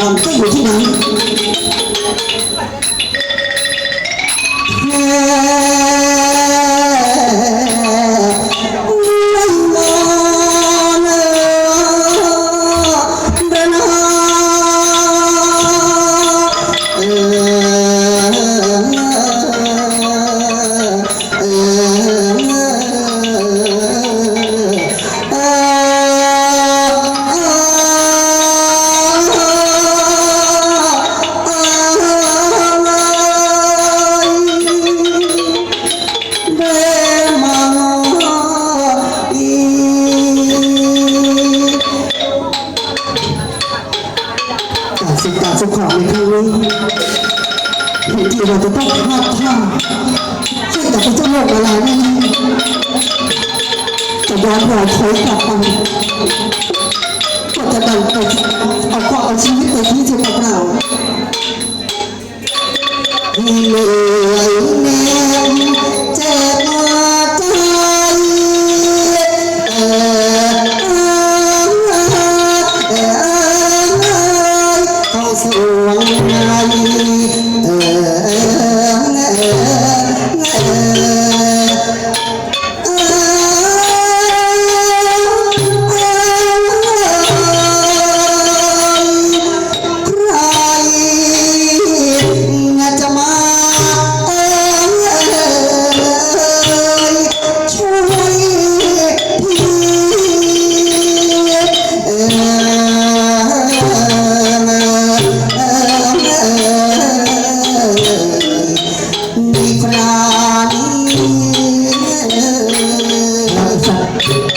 แต่ในทา การศึกษาสงครามในครั้งนี้บางทีเราจะต้องพลาดท่าให้กับพระเจ้าโลกเวลานี้จะย้อนรอยถอยกลับไปก็จะดันไปเอาความเอาชีวิตไปที่จะเปล่าเหนื่อยแน่ อมีครานี้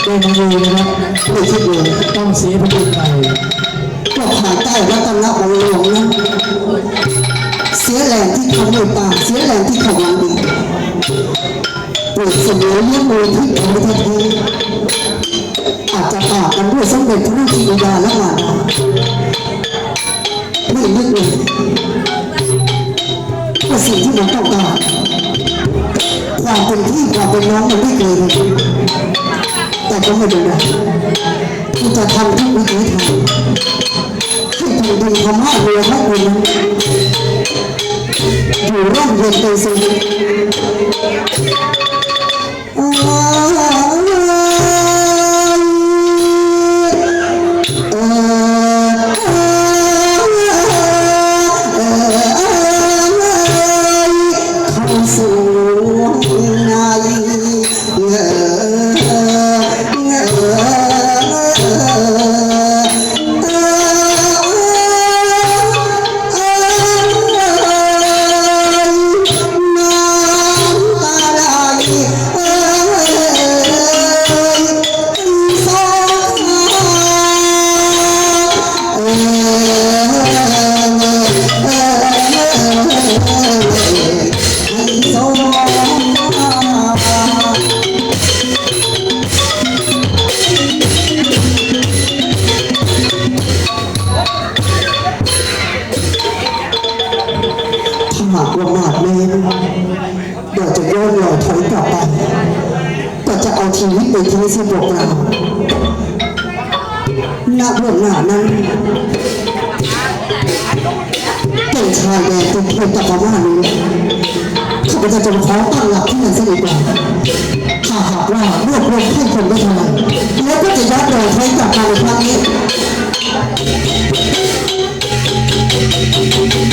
เป็นมือนะครับไม่คิดเลยต้องเสียพระคุณไปก็ผ่านใต้รัตนองค์หลวงนะเสียแรงที่เขาเมตตาเสียแรงที่ขาหวังดีปรียบเสมอนเลี้ยงมือที่เขาแท้ๆอาจจะฝากกันด้วยสมเด็จพระราชบิดาและมารดาไม่นึกเลยว่าสิ่งที่มันต้องการ ความเป็นพี่ความเป็นน้องมันไม่เกินแต่ก็ไม่ดูนไรที่จะทำทุกวิถีทางให้ทำดีทำให้เรือพระองค์นั้นอยู่ร่มเย็นเป็นสุขาดเมนเดี๋ยวจะย้อนรอถอยกลับไปก็จะเอาชีวิตไปทิ้งสิพวกเราณเบื้องหน้านั้นเป็นชายแดนเป็นเพียงตะพม่านี้ข้าพเจ้าจะขอตั้งหลักที่นั่นซะดีกว่าถ้าหากว่ารวบรวมให้คนได้เท่าไหร่